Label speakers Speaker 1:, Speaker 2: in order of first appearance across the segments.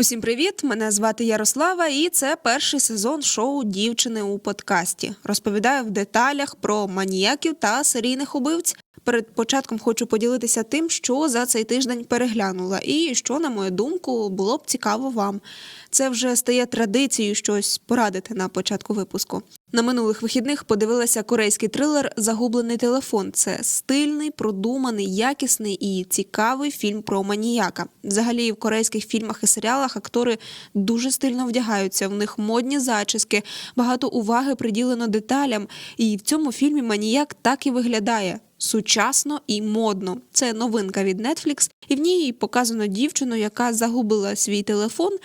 Speaker 1: Усім привіт! Мене звати Ярослава, і це перший сезон шоу Дівчини у подкасті. Розповідаю в деталях про маніяків та серійних убивць. Перед початком хочу поділитися тим, що за цей тиждень переглянула, і що, на мою думку, було б цікаво вам. Це вже стає традицією щось порадити на початку випуску. На минулих вихідних подивилася корейський трилер Загублений телефон. Це стильний, продуманий, якісний і цікавий фільм про маніяка. Взагалі, в корейських фільмах і серіалах актори дуже стильно вдягаються. В них модні зачіски, багато уваги приділено деталям. І в цьому фільмі маніяк так і виглядає. Сучасно і модно. Це новинка від Netflix, і в ній показано дівчину, яка загубила свій телефон.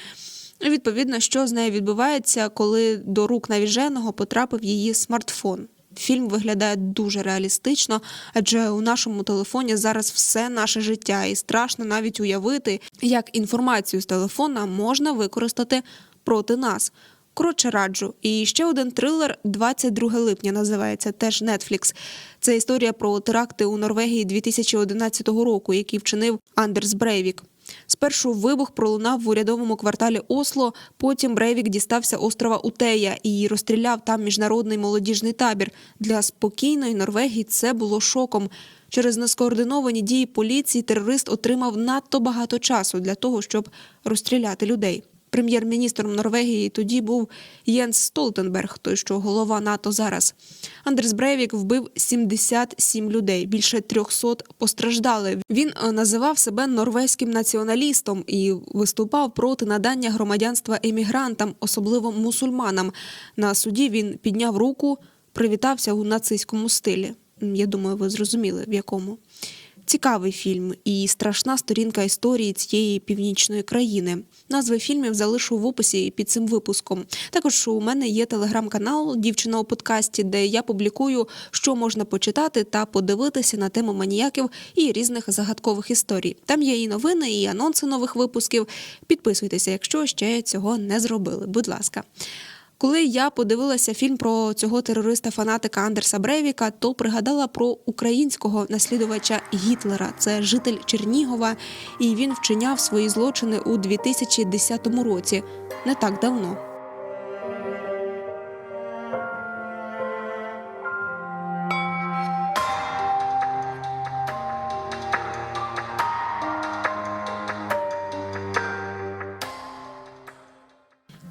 Speaker 1: Відповідно, що з нею відбувається, коли до рук навіженого потрапив її смартфон. Фільм виглядає дуже реалістично, адже у нашому телефоні зараз все наше життя, і страшно навіть уявити, як інформацію з телефона можна використати проти нас. Коротше, раджу. І ще один трилер 22 липня називається теж Netflix. Це історія про теракти у Норвегії 2011 року, які вчинив Андерс Брейвік. Спершу вибух пролунав в урядовому кварталі Осло. Потім Брейвік дістався острова Утея і розстріляв там міжнародний молодіжний табір. Для спокійної Норвегії це було шоком. Через нескоординовані дії поліції терорист отримав надто багато часу для того, щоб розстріляти людей. Прем'єр-міністром Норвегії тоді був Єнс Столтенберг, той що голова НАТО зараз. Андрес Брейвік вбив 77 людей, більше 300 постраждали. Він е, називав себе норвезьким націоналістом і виступав проти надання громадянства емігрантам, особливо мусульманам. На суді він підняв руку, привітався у нацистському стилі. Я думаю, ви зрозуміли в якому. Цікавий фільм і страшна сторінка історії цієї північної країни. Назви фільмів залишу в описі під цим випуском. Також у мене є телеграм-канал Дівчина у подкасті, де я публікую, що можна почитати та подивитися на тему маніяків і різних загадкових історій. Там є і новини, і анонси нових випусків. Підписуйтеся, якщо ще цього не зробили. Будь ласка. Коли я подивилася фільм про цього терориста-фанатика Андерса Бревіка, то пригадала про українського наслідувача Гітлера. Це житель Чернігова, і він вчиняв свої злочини у 2010 році, не так давно.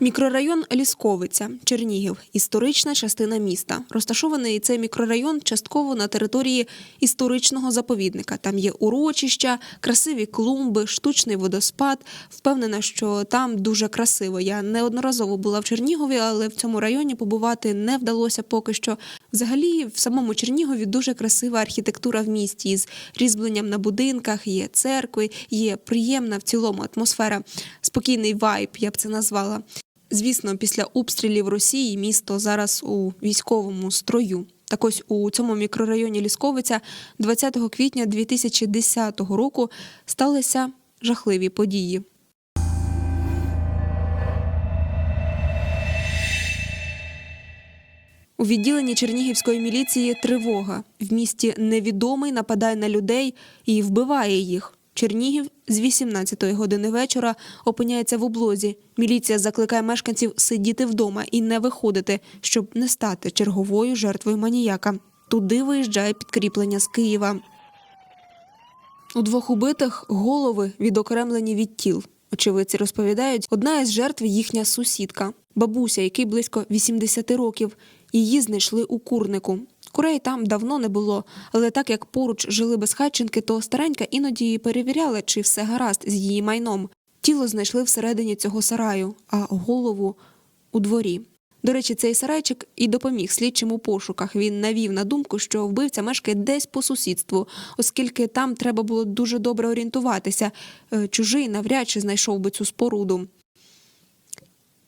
Speaker 1: Мікрорайон Лісковиця, Чернігів, історична частина міста. Розташований цей мікрорайон частково на території історичного заповідника. Там є урочища, красиві клумби, штучний водоспад. Впевнена, що там дуже красиво. Я неодноразово була в Чернігові, але в цьому районі побувати не вдалося поки що. Взагалі, в самому Чернігові дуже красива архітектура в місті з різьбленням на будинках, є церкви, є приємна в цілому атмосфера, спокійний вайб, я б це назвала. Звісно, після обстрілів Росії місто зараз у військовому строю. Так ось у цьому мікрорайоні Лісковиця 20 квітня 2010 року сталися жахливі події. У відділенні Чернігівської міліції тривога. В місті невідомий нападає на людей і вбиває їх. Чернігів з 18-ї години вечора опиняється в облозі. Міліція закликає мешканців сидіти вдома і не виходити, щоб не стати черговою жертвою маніяка. Туди виїжджає підкріплення з Києва. У двох убитих голови відокремлені від тіл. Очевидці розповідають, одна із жертв їхня сусідка, бабуся, який близько 80 років. Її знайшли у курнику. Курей там давно не було, але так як поруч жили безхатченки, то старенька іноді перевіряла, чи все гаразд з її майном. Тіло знайшли всередині цього сараю, а голову у дворі. До речі, цей сарайчик і допоміг слідчим у пошуках. Він навів на думку, що вбивця мешкає десь по сусідству, оскільки там треба було дуже добре орієнтуватися. Е, Чужий навряд чи знайшов би цю споруду.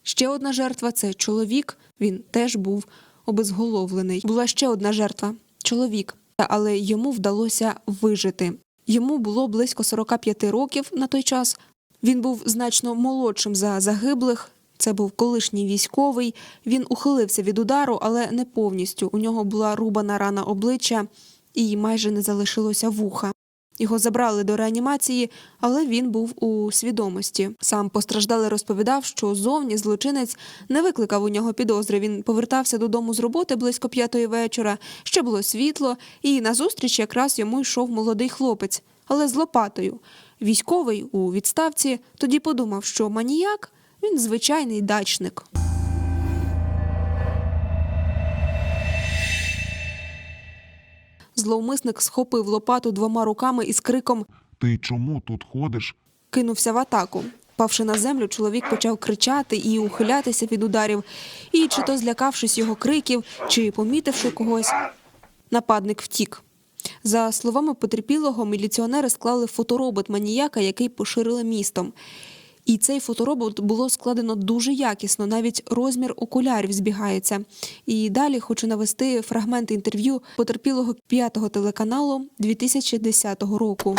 Speaker 1: Ще одна жертва це чоловік. Він теж був обезголовлений. Була ще одна жертва чоловік, але йому вдалося вижити. Йому було близько 45 років на той час. Він був значно молодшим за загиблих. Це був колишній військовий. Він ухилився від удару, але не повністю. У нього була рубана рана обличчя і майже не залишилося вуха. Його забрали до реанімації, але він був у свідомості. Сам постраждалий розповідав, що зовні злочинець не викликав у нього підозри. Він повертався додому з роботи близько п'ятої вечора. Ще було світло, і назустріч якраз йому йшов молодий хлопець, але з лопатою. Військовий у відставці тоді подумав, що маніяк він звичайний дачник. Зловмисник схопив лопату двома руками і з криком
Speaker 2: Ти чому тут ходиш?
Speaker 1: кинувся в атаку. Павши на землю, чоловік почав кричати і ухилятися від ударів. І чи то злякавшись його криків, чи помітивши когось, нападник втік. За словами потерпілого, міліціонери склали фоторобот маніяка, який поширили містом. І цей фоторобот було складено дуже якісно, навіть розмір окулярів збігається. І далі хочу навести фрагмент інтерв'ю потерпілого п'ятого телеканалу 2010 року.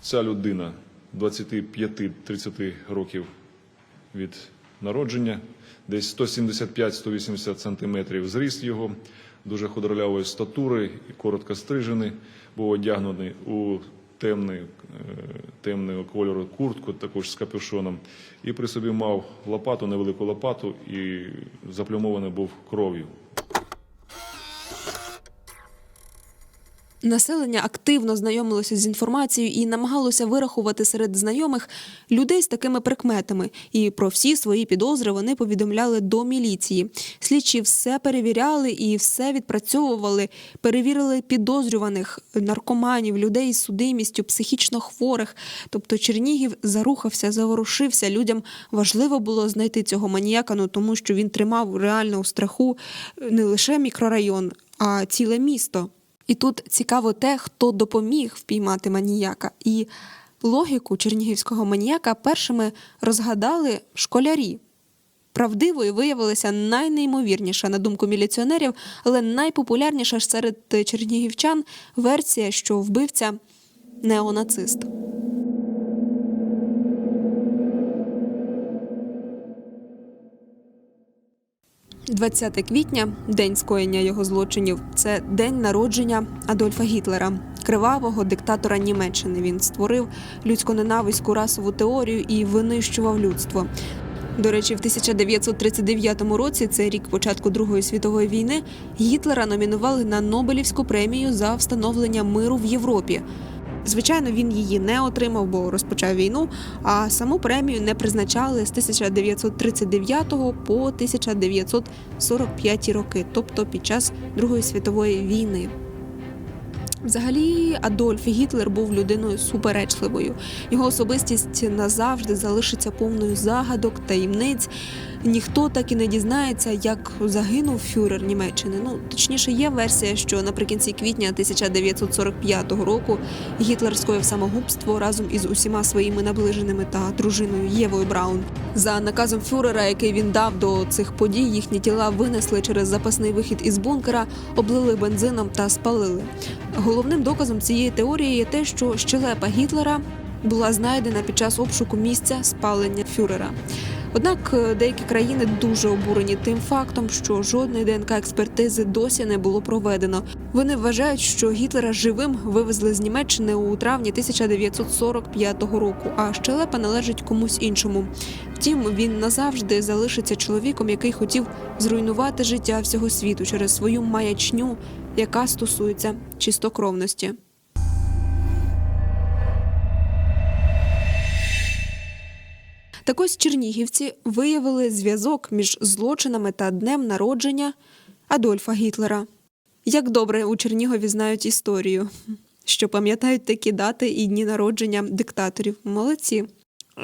Speaker 3: Ця людина 25-30 років від народження, десь 175-180 сантиметрів зріст його, дуже худорлявої статури і коротко стрижений, був одягнений у темний, темний темного кольору куртку, також з капюшоном, і при собі мав лопату, невелику лопату, і заплюмований був кров'ю.
Speaker 1: Населення активно знайомилося з інформацією і намагалося вирахувати серед знайомих людей з такими прикметами. І про всі свої підозри вони повідомляли до міліції. Слідчі все перевіряли і все відпрацьовували. Перевірили підозрюваних наркоманів, людей з судимістю, психічно хворих. Тобто Чернігів зарухався, заворушився. Людям важливо було знайти цього маніяка, ну тому що він тримав реально у страху не лише мікрорайон, а ціле місто. І тут цікаво те, хто допоміг впіймати маніяка. І логіку чернігівського маніяка першими розгадали школярі. Правдивою виявилася найнеймовірніша, на думку міліціонерів, але найпопулярніша серед чернігівчан версія, що вбивця неонацист. – 20 квітня, день скоєння його злочинів. Це день народження Адольфа Гітлера, кривавого диктатора Німеччини. Він створив людсько-ненавиську расову теорію і винищував людство. До речі, в 1939 році, це рік початку Другої світової війни, Гітлера номінували на Нобелівську премію за встановлення миру в Європі. Звичайно, він її не отримав, бо розпочав війну. А саму премію не призначали з 1939 по 1945 роки, тобто під час Другої світової війни. Взагалі, Адольф Гітлер був людиною суперечливою. Його особистість назавжди залишиться повною загадок, таємниць. Ніхто так і не дізнається, як загинув фюрер Німеччини. Ну точніше, є версія, що наприкінці квітня 1945 року Гітлер скоїв самогубство разом із усіма своїми наближеними та дружиною Євою Браун. За наказом фюрера, який він дав до цих подій, їхні тіла винесли через запасний вихід із бункера, облили бензином та спалили. Головним доказом цієї теорії є те, що щелепа Гітлера була знайдена під час обшуку місця спалення фюрера. Однак е, деякі країни дуже обурені тим фактом, що жодної ДНК експертизи досі не було проведено. Вони вважають, що Гітлера живим вивезли з Німеччини у травні 1945 року, а щелепа належить комусь іншому. Втім, він назавжди залишиться чоловіком, який хотів зруйнувати життя всього світу через свою маячню, яка стосується чистокровності. Так ось чернігівці виявили зв'язок між злочинами та днем народження Адольфа Гітлера. Як добре у Чернігові знають історію, що пам'ятають такі дати і дні народження диктаторів. Молодці.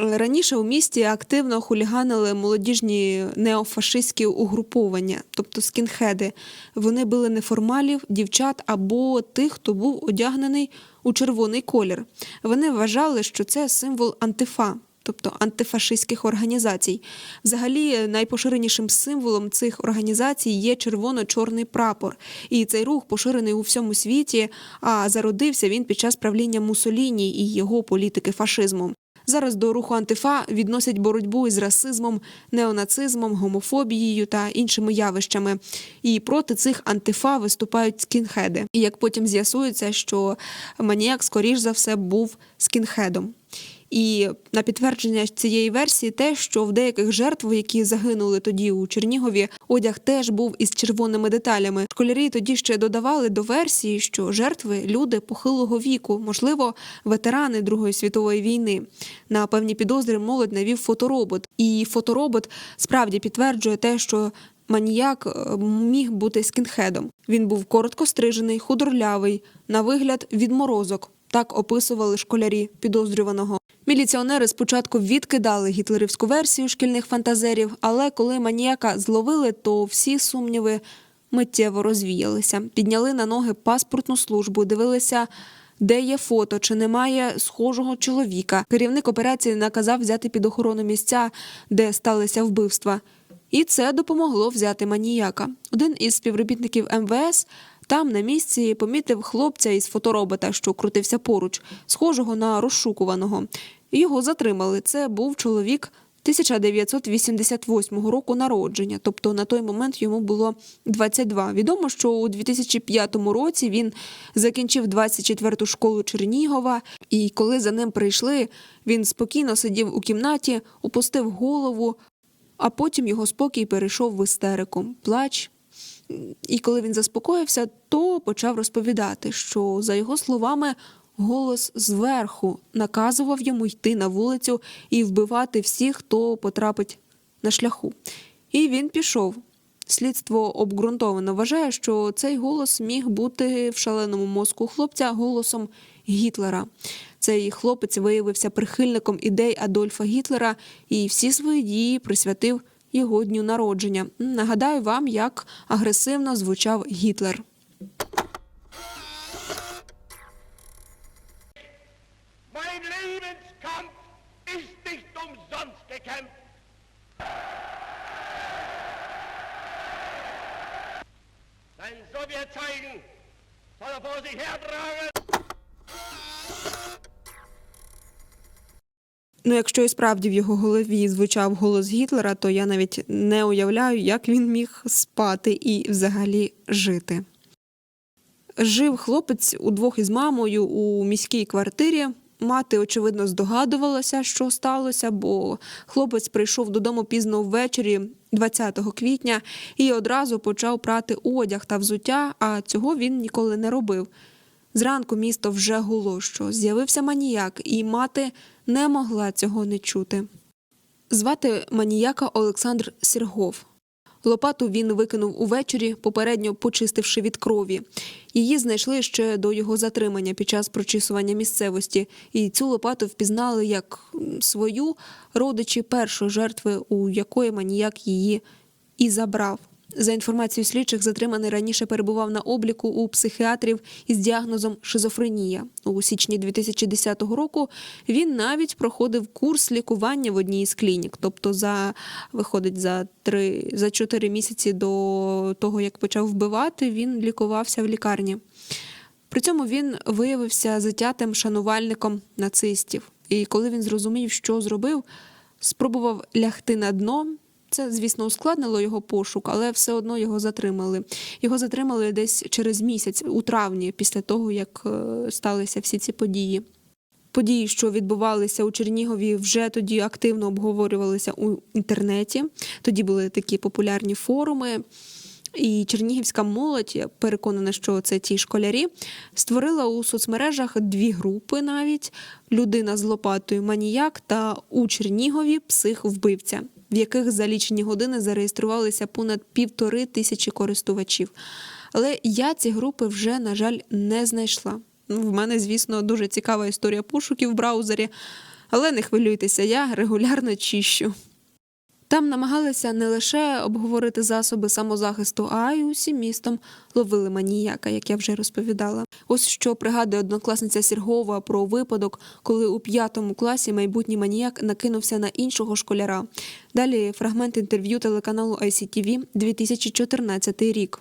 Speaker 1: Раніше у місті активно хуліганили молодіжні неофашистські угруповання, тобто скінхеди. Вони били неформалів, дівчат або тих, хто був одягнений у червоний колір. Вони вважали, що це символ антифа, тобто антифашистських організацій. Взагалі, найпоширенішим символом цих організацій є червоно-чорний прапор. І цей рух поширений у всьому світі, а зародився він під час правління Мусоліні і його політики фашизму. Зараз до руху антифа відносять боротьбу із расизмом, неонацизмом, гомофобією та іншими явищами. І проти цих антифа виступають скінхеди. І як потім з'ясується, що маніяк, скоріш за все, був скінхедом. І на підтвердження цієї версії те, що в деяких жертв, які загинули тоді у Чернігові, одяг теж був із червоними деталями. Школярі тоді ще додавали до версії, що жертви люди похилого віку, можливо, ветерани Другої світової війни. На певні підозри молодь навів фоторобот, і фоторобот справді підтверджує те, що. Маніяк е, міг бути скінхедом. Він був коротко стрижений, худорлявий, на вигляд відморозок. Так описували школярі підозрюваного. Міліціонери спочатку відкидали гітлерівську версію шкільних фантазерів, але коли маніяка зловили, то всі сумніви миттєво розвіялися. Підняли на ноги паспортну службу, дивилися. Де є фото, чи немає схожого чоловіка? Керівник операції наказав взяти під охорону місця, де сталися вбивства. І це допомогло взяти маніяка. Один із співробітників МВС там на місці помітив хлопця із фоторобота, що крутився поруч, схожого на розшукуваного. Його затримали. Це був чоловік 1988 року народження, тобто на той момент йому було 22. Відомо, що у 2005 році він закінчив 24-ту школу Чернігова, і коли за ним прийшли, він спокійно сидів у кімнаті, опустив голову, а потім його спокій перейшов в істерику, плач. І коли він заспокоївся, то почав розповідати, що, за його словами, голос зверху наказував йому йти на вулицю і вбивати всіх, хто потрапить на шляху. І він пішов. Слідство обґрунтовано вважає, що цей голос міг бути в шаленому мозку хлопця голосом Гітлера. Цей хлопець виявився прихильником ідей Адольфа Гітлера і всі свої дії присвятив його дню народження. Нагадаю вам, як агресивно звучав Гітлер.
Speaker 4: Gekämpft. Sein Sowjetzeichen soll er vor sich hertragen.
Speaker 1: Ну, якщо і справді в його голові звучав голос Гітлера, то я навіть не уявляю, як він міг спати і взагалі жити. Жив хлопець удвох із мамою у міській квартирі. Мати, очевидно, здогадувалася, що сталося, бо хлопець прийшов додому пізно ввечері, 20 квітня, і одразу почав прати одяг та взуття, а цього він ніколи не робив. Зранку місто вже гуло, що з'явився маніяк, і мати не могла цього не чути. Звати маніяка Олександр Сіргов. Лопату він викинув увечері, попередньо почистивши від крові. Її знайшли ще до його затримання під час прочісування місцевості, і цю лопату впізнали як свою родичі першої жертви, у якої маніяк її і забрав. За інформацією слідчих, затриманий раніше перебував на обліку у психіатрів із діагнозом шизофренія. У січні 2010 року він навіть проходив курс лікування в одній із клінік. Тобто, за виходить за три за чотири місяці до того, як почав вбивати, він лікувався в лікарні. При цьому він виявився затятим шанувальником нацистів. І коли він зрозумів, що зробив, спробував лягти на дно. Це, звісно, ускладнило його пошук, але все одно його затримали. Його затримали десь через місяць, у травні, після того, як е, сталися всі ці події. Події, що відбувалися у Чернігові, вже тоді активно обговорювалися у інтернеті. Тоді були такі популярні форуми. І чернігівська молодь, я переконана, що це ті школярі, створила у соцмережах дві групи навіть: людина з лопатою маніяк та у Чернігові псих-вбивця, в яких за лічені години зареєструвалися понад півтори тисячі користувачів. Але я ці групи вже, на жаль, не знайшла. Ну, в мене, звісно, дуже цікава історія пошуків в браузері, але не хвилюйтеся, я регулярно чищу. Там намагалися не лише обговорити засоби самозахисту, а й усім містом ловили маніяка, як я вже розповідала. Ось що пригадує однокласниця Сіргова про випадок, коли у п'ятому класі майбутній маніяк накинувся на іншого школяра. Далі фрагмент інтерв'ю телеканалу ICTV 2014 рік.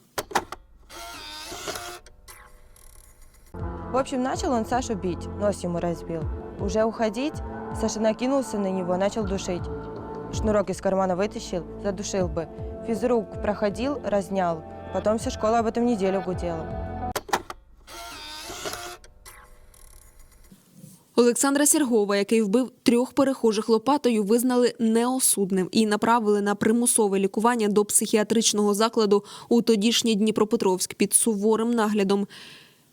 Speaker 5: В общем, начал он Сашу бить, нос ему разбил. Уже уходить, Саша накинулся на него, начал душить. Шнурок из кармана вытащил, задушил бы. Физрук проходил, разнял. Потом вся школа об этом неделю гудела.
Speaker 1: Олександра Сергова, який вбив трьох перехожих лопатою, визнали неосудним і направили на примусове лікування до психіатричного закладу у тодішній Дніпропетровськ під суворим наглядом.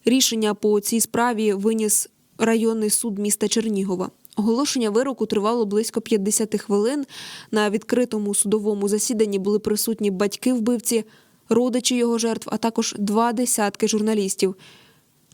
Speaker 1: Рішення по цій справі виніс районний суд міста Чернігова. Оголошення вироку тривало близько 50 хвилин. На відкритому судовому засіданні були присутні батьки вбивці, родичі його жертв, а також два десятки журналістів.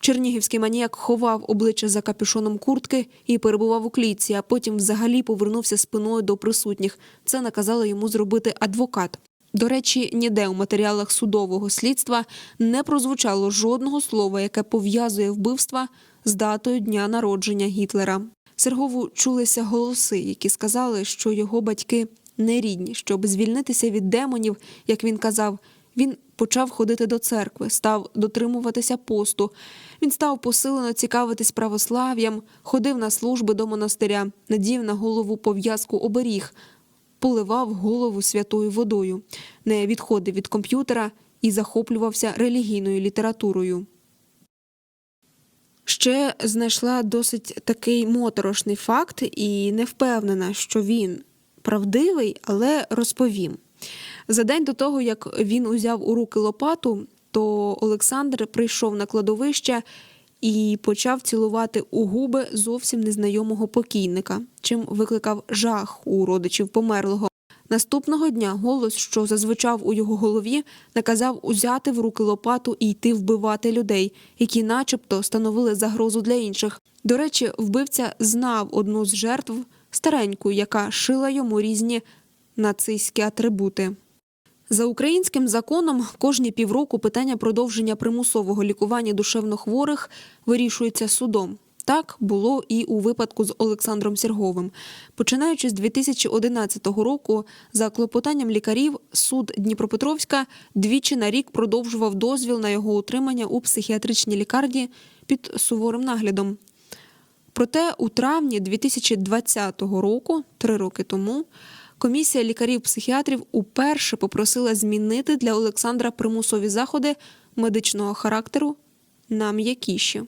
Speaker 1: Чернігівський маніяк ховав обличчя за капюшоном куртки і перебував у клітці, а потім взагалі повернувся спиною до присутніх. Це наказали йому зробити адвокат. До речі, ніде у матеріалах судового слідства не прозвучало жодного слова, яке пов'язує вбивства з датою дня народження Гітлера. Сергову чулися голоси, які сказали, що його батьки не рідні, щоб звільнитися від демонів, як він казав. Він почав ходити до церкви, став дотримуватися посту. Він став посилено цікавитись православ'ям, ходив на служби до монастиря, надів на голову пов'язку оберіг, поливав голову святою водою, не відходив від комп'ютера і захоплювався релігійною літературою. Ще знайшла досить такий моторошний факт і не впевнена, що він правдивий, але розповім. За день до того, як він узяв у руки лопату, то Олександр прийшов на кладовище і почав цілувати у губи зовсім незнайомого покійника, чим викликав жах у родичів померлого. Наступного дня голос, що зазвучав у його голові, наказав узяти в руки лопату і йти вбивати людей, які, начебто, становили загрозу для інших. До речі, вбивця знав одну з жертв стареньку, яка шила йому різні нацистські атрибути. За українським законом, кожні півроку питання продовження примусового лікування душевнохворих вирішується судом. Так було і у випадку з Олександром Сірговим. Починаючи з 2011 року, за клопотанням лікарів, суд Дніпропетровська двічі на рік продовжував дозвіл на його утримання у психіатричній лікарні під суворим наглядом. Проте у травні 2020 року, три роки тому, комісія лікарів-психіатрів уперше попросила змінити для Олександра примусові заходи медичного характеру на м'якіші.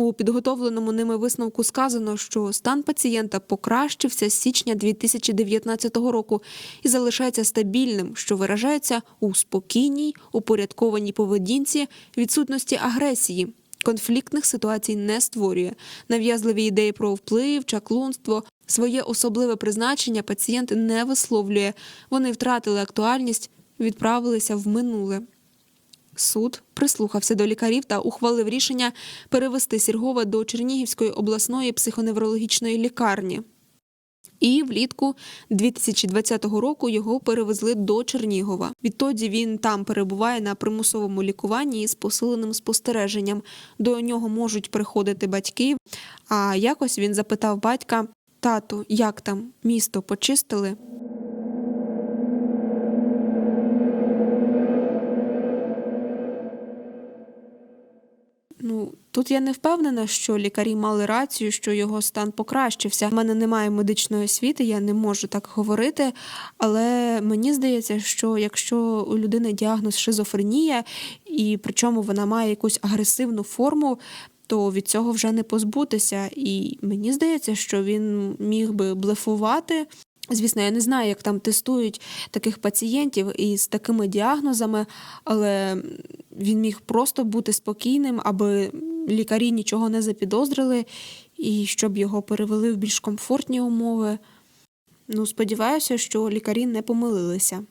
Speaker 1: У підготовленому ними висновку сказано, що стан пацієнта покращився з січня 2019 року і залишається стабільним, що виражається у спокійній, упорядкованій поведінці, відсутності агресії. Конфліктних ситуацій не створює. Нав'язливі ідеї про вплив, чаклунство, своє особливе призначення пацієнт не висловлює. Вони втратили актуальність, відправилися в минуле. Суд прислухався до лікарів та ухвалив рішення перевести Сіргова до Чернігівської обласної психоневрологічної лікарні. І влітку 2020 року його перевезли до Чернігова. Відтоді він там перебуває на примусовому лікуванні з посиленим спостереженням. До нього можуть приходити батьки. А якось він запитав батька: тату, як там місто почистили? Ну, тут я не впевнена, що лікарі мали рацію, що його стан покращився. У мене немає медичної освіти, я не можу так говорити. Але мені здається, що якщо у людини діагноз шизофренія, і причому вона має якусь агресивну форму, то від цього вже не позбутися. І мені здається, що він міг би блефувати. Звісно, я не знаю, як там тестують таких пацієнтів із такими діагнозами, але він міг просто бути спокійним, аби лікарі нічого не запідозрили, і щоб його перевели в більш комфортні умови. Ну, сподіваюся, що лікарі не помилилися.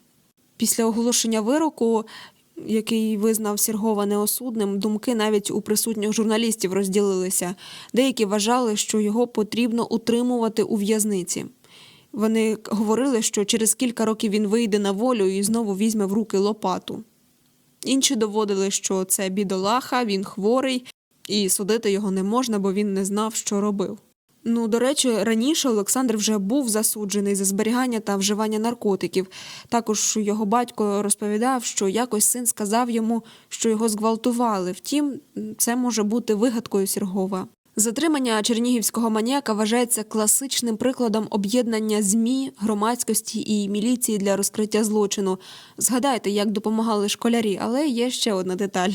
Speaker 1: Після оголошення вироку, який визнав Сіргова неосудним, думки навіть у присутніх журналістів розділилися. Деякі вважали, що його потрібно утримувати у в'язниці. Вони говорили, що через кілька років він вийде на волю і знову візьме в руки лопату. Інші доводили, що це бідолаха, він хворий, і судити його не можна, бо він не знав, що робив. Ну, до речі, раніше Олександр вже був засуджений за зберігання та вживання наркотиків. Також його батько розповідав, що якось син сказав йому, що його зґвалтували. Втім, це може бути вигадкою Сіргова. Затримання чернігівського маніяка вважається класичним прикладом об'єднання ЗМІ, громадськості і міліції для розкриття злочину. Згадайте, як допомагали школярі, але є ще одна деталь: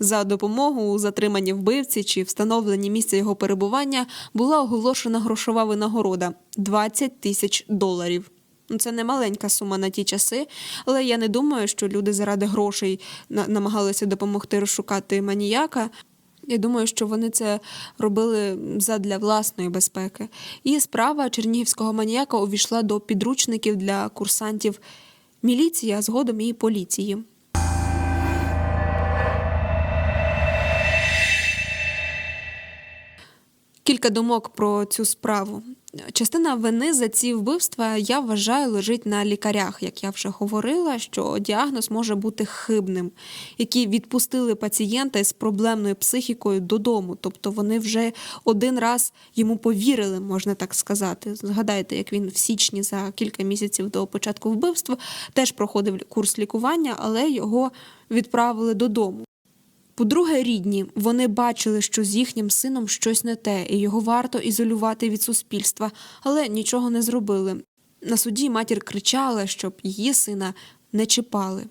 Speaker 1: за допомогу у затриманні вбивці чи встановленні місця його перебування була оголошена грошова винагорода 20 тисяч доларів. Ну, Це не маленька сума на ті часи, але я не думаю, що люди заради грошей намагалися допомогти розшукати маніяка. Я думаю, що вони це робили задля власної безпеки. І справа чернігівського маніяка увійшла до підручників для курсантів міліції, а згодом і поліції. Кілька думок про цю справу. Частина вини за ці вбивства я вважаю лежить на лікарях, як я вже говорила, що діагноз може бути хибним, які відпустили пацієнта з проблемною психікою додому. Тобто вони вже один раз йому повірили, можна так сказати. Згадайте, як він в січні за кілька місяців до початку вбивства теж проходив курс лікування, але його відправили додому. По-друге, рідні вони бачили, що з їхнім сином щось не те, і його варто ізолювати від суспільства, але нічого не зробили. На суді матір кричала, щоб її сина не чіпали.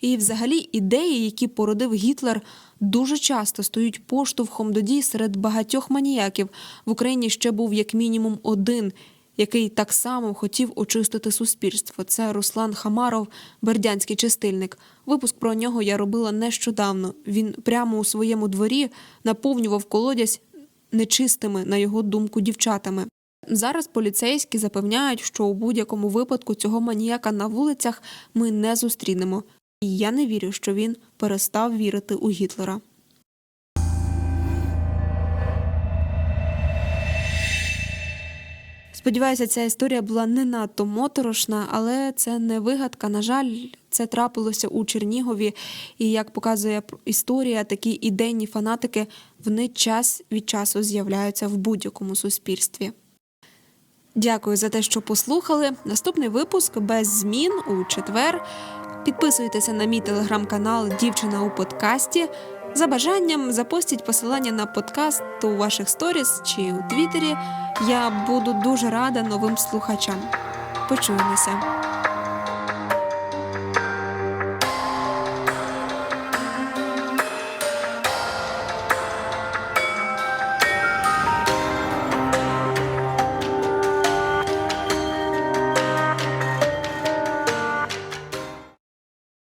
Speaker 1: І, взагалі, ідеї, які породив Гітлер, дуже часто стають поштовхом до дій серед багатьох маніяків. В Україні ще був як мінімум один, який так само хотів очистити суспільство. Це Руслан Хамаров, бердянський чистильник. Випуск про нього я робила нещодавно. Він прямо у своєму дворі наповнював колодязь нечистими, на його думку, дівчатами. Зараз поліцейські запевняють, що у будь-якому випадку цього маніяка на вулицях ми не зустрінемо. І я не вірю, що він перестав вірити у Гітлера. Сподіваюся, ця історія була не надто моторошна, але це не вигадка. На жаль, це трапилося у Чернігові. І як показує історія, такі ідейні фанатики вони час від часу з'являються в будь-якому суспільстві. Дякую за те, що послухали. Наступний випуск без змін у четвер. Підписуйтеся на мій телеграм-канал Дівчина у подкасті. За бажанням запостіть посилання на подкаст у ваших сторіс чи у Твіттері. Я буду дуже рада новим слухачам. Почуємося.